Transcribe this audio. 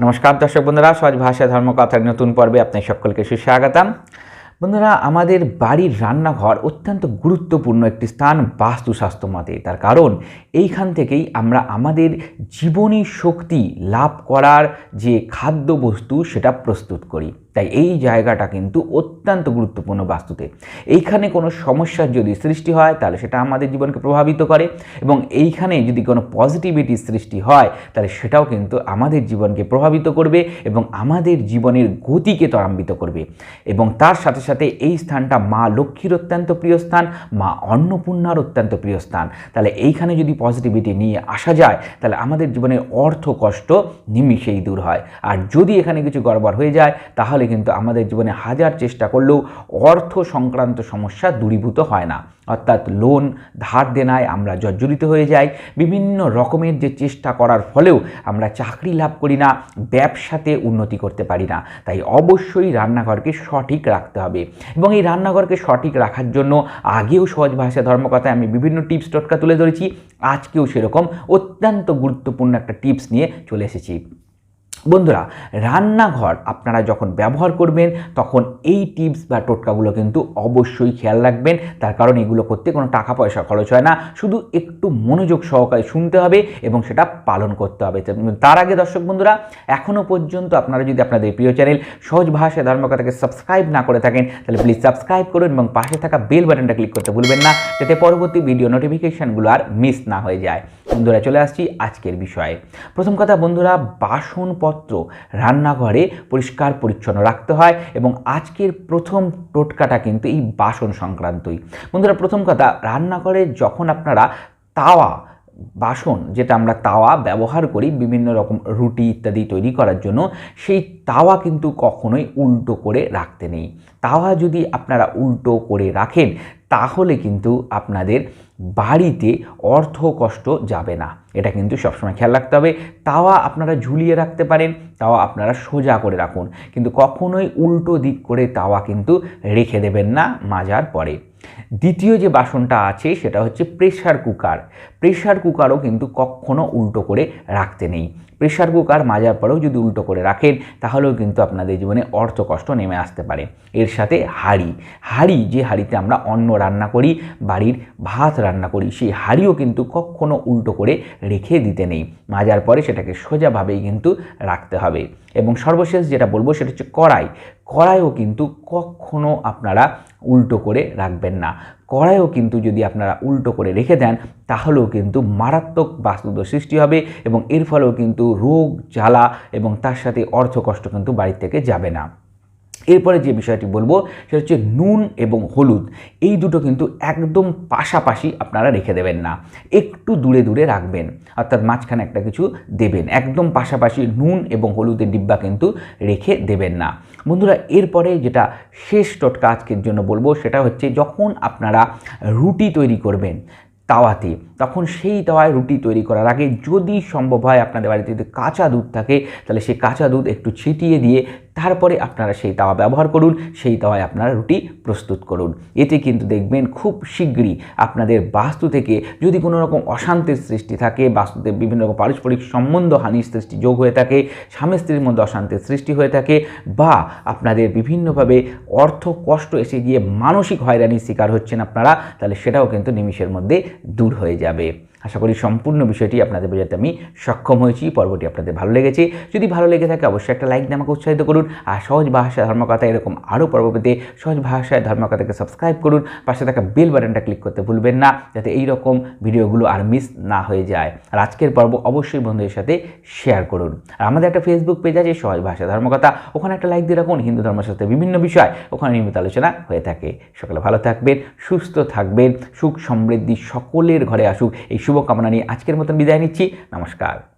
নমস্কার দর্শক বন্ধুরা, সহজ ভাষা ধর্মকথার নতুন পর্বে আপনার সকলকে সুস্বাগতম। বন্ধুরা, আমাদের বাড়ির রান্নাঘর অত্যন্ত গুরুত্বপূর্ণ একটি স্থান বাস্তুস্বাস্থ্য মতে। তার কারণ, এইখান থেকেই আমরা আমাদের জীবনী শক্তি লাভ করার যে খাদ্যবস্তু সেটা প্রস্তুত করি। তাই এই জায়গাটা কিন্তু অত্যন্ত গুরুত্বপূর্ণ বাস্তুতে। এইখানে কোনো সমস্যার যদি সৃষ্টি হয়, তাহলে সেটা আমাদের জীবনকে প্রভাবিত করে এবং এইখানে যদি কোনো পজিটিভিটি সৃষ্টি হয়, তাহলে সেটাও কিন্তু আমাদের জীবনকে প্রভাবিত করবে এবং আমাদের জীবনের গতিকে ত্বরান্বিত করবে। এবং তার সাথে সাথে এই স্থানটা মা লক্ষ্মীর অত্যন্ত প্রিয় স্থান, মা অন্নপূর্ণার অত্যন্ত প্রিয় স্থান। তাহলে এইখানে যদি পজিটিভিটি নিয়ে আসা যায়, তাহলে আমাদের জীবনের অর্থ কষ্ট নিমিষেই দূর হয়। আর যদি এখানে কিছু গড়বড় হয়ে যায়, তাহলে কিন্তু আমাদের জীবনে হাজার চেষ্টা করলেও অর্থ সংক্রান্ত সমস্যা দূরীভূত হয় না। অর্থাৎ লোন ধার দেনায় আমরা জর্জরিত হয়ে যাই। বিভিন্ন রকমের যে চেষ্টা করার ফলেও আমরা চাকরি লাভ করি না, ব্যবসাতে উন্নতি করতে পারি না। তাই অবশ্যই রান্নাঘরকে সঠিক রাখতে হবে। এবং এই রান্নাঘরকে সঠিক রাখার জন্য আগেও সহজ ভাষা ধর্মকথায় আমি বিভিন্ন টিপস টটকা তুলে ধরেছি। আজকেও সেরকম অত্যন্ত গুরুত্বপূর্ণ একটা টিপস নিয়ে চলে এসেছি। বন্ধুরা, রান্নাঘর আপনারা যখন ব্যবহার করবেন, তখন এই টিপস বা টোটকাগুলো কিন্তু অবশ্যই খেয়াল রাখবেন। তার কারণ এগুলো করতে কোনো টাকা পয়সা খরচ হয় না। শুধু একটু মনোযোগ সহকারে শুনতে হবে এবং সেটা পালন করতে হবে। তার আগে দর্শক বন্ধুরা এখনও পর্যন্ত আপনারা যদি আপনাদের প্রিয় চ্যানেল সহজ ভাষায় ধর্মকথাকে সাবস্ক্রাইব না করে থাকেন, তাহলে প্লিজ সাবস্ক্রাইব করুন এবং পাশে থাকা বেল বাটনটা ক্লিক করতে ভুলবেন না, যাতে পরবর্তী ভিডিও নোটিফিকেশানগুলো আর মিস না হয়ে যায়। বন্ধুরা চলে আসছি আজকের বিষয়ে। প্রথম কথা বন্ধুরা, বাসনপত্র রান্নাঘরে পরিষ্কার পরিচ্ছন্ন রাখতে হয় এবং আজকের প্রথম টোটকাটা কিন্তু এই বাসন সংক্রান্তই। বন্ধুরা, প্রথম কথা, রান্নাঘরে যখন আপনারা তাওয়া, বাসন যেটা আমরা তাওয়া ব্যবহার করি বিভিন্ন রকম রুটি ইত্যাদি তৈরি করার জন্য, সেই তাওয়া কিন্তু কখনোই উল্টো করে রাখতে নেই। তাওয়া যদি আপনারা উল্টো করে রাখেন তাহলে কিন্তু আপনাদের বাড়িতে অর্থ কষ্ট যাবে না। এটা কিন্তু সবসময় খেয়াল রাখতে হবে। তাওয়া আপনারা ঝুলিয়ে রাখতে পারেন, তাওয়া আপনারা সোজা করে রাখুন। কিন্তু কখনোই উল্টো দিক করে তাওয়া কিন্তু রেখে দেবেন না মাজার পরে। দ্বিতীয় যে বাসনটা আছে সেটা হচ্ছে প্রেশার কুকার প্রেশার কুকারও কিন্তু কখনো উল্টো করে রাখতে নেই। প্রেশার কুকার মাজার পরেও যদি উল্টো করে রাখেন, তাহলেও কিন্তু আপনাদের জীবনে অর্থ কষ্ট নেমে আসতে পারে। এর সাথে হাঁড়ি। হাঁড়ি, যে হাঁড়িতে আমরা অন্ন রান্না করি, বাড়ির ভাত রান্না করি, সেই হাঁড়িও কিন্তু কখনো উল্টো করে রেখে দিতে নেই। মাজার পরে সেটাকে সোজাভাবেই কিন্তু রাখতে হবে। এবং সর্বশেষ যেটা বলব সেটা হচ্ছে কড়াই। কড়াইও কিন্তু কখনো আপনারা উল্টো করে রাখবেন না। কড়াইও কিন্তু যদি আপনারা উল্টো করে রেখে দেন, তাহলেও কিন্তু মারাত্মক বাস্তুদোষ সৃষ্টি হবে এবং এর ফলেও কিন্তু রোগ, জ্বালা এবং তার সাথে অর্থ কষ্ট কিন্তু বাড়ির থেকে যাবে না। এরপরে যে বিষয়টি বলব, সেটা হচ্ছে নুন এবং হলুদ। এই দুটো কিন্তু একদম পাশাপাশি আপনারা রেখে দেবেন না। একটু দূরে দূরে রাখবেন, অর্থাৎ মাঝখানে একটা কিছু দেবেন। একদম পাশাপাশি নুন এবং হলুদের ডিব্বা কিন্তু রেখে দেবেন না। বন্ধুরা, এরপরে যেটা শেষ টোটকা আজকের জন্য বলব, সেটা হচ্ছে যখন আপনারা রুটি তৈরি করবেন তাওয়াতে, তখন সেই তাওয়ায় রুটি তৈরি করার আগে যদি সম্ভব হয় আপনাদের বাড়িতে যদি কাঁচা দুধ থাকে, তাহলে সেই কাঁচা দুধ একটু ছিটিয়ে দিয়ে তারপরে আপনারা সেই তাওয়া ব্যবহার করুন, সেই তাওয়ায় আপনারা রুটি প্রস্তুত করুন। এতে কিন্তু দেখবেন খুব শীঘ্রই আপনাদের বাস্তু থেকে যদি কোনো রকম অশান্তির সৃষ্টি থাকে, বাস্তুতে বিভিন্ন রকম পারস্পরিক সম্বন্ধ হানির সৃষ্টি যোগ হয়ে থাকে, স্বামী স্ত্রীর মধ্যে অশান্তির সৃষ্টি হয়ে থাকে বা আপনাদের বিভিন্নভাবে অর্থ কষ্ট এসে গিয়ে মানসিক হয়রানির শিকার হচ্ছেন আপনারা, তাহলে সেটাও কিন্তু নিমিষের মধ্যে দূর হয়ে যাবে। আশা করি সম্পূর্ণ বিষয়টি আপনাদের বোঝাতে আমি সক্ষম হয়েছি, পর্বটি আপনাদের ভালো লেগেছে। যদি ভালো লেগে থাকে অবশ্যই একটা লাইক দিয়ে আমাকে উৎসাহিত করুন আর সহজ ভাষায় ধর্মকথা এরকম আরও পর্ব পেতে সহজ ভাষায় ধর্মকথাকে সাবস্ক্রাইব করুন। পাশে থাকা বেল বাটনটা ক্লিক করতে ভুলবেন না যাতে এই রকম ভিডিওগুলো আর মিস না হয়ে যায়। আর আজকের পর্ব অবশ্যই বন্ধুদের সাথে শেয়ার করুন। আর আমাদের একটা ফেসবুক পেজ আছে, সহজ ভাষা ধর্মকথা। ওখানে একটা লাইক দিয়ে রাখুন, হিন্দু ধর্মের সাথে বিভিন্ন বিষয়। ওখানে নিয়মিত আলোচনা হয়ে থাকে। সকালে ভালো থাকবেন, সুস্থ থাকবেন, সুখ সমৃদ্ধি সকলের ঘরে আসুক। এই শুভকামনা নিয়ে আজকের মতন বিদায় নিচ্ছি। নমস্কার।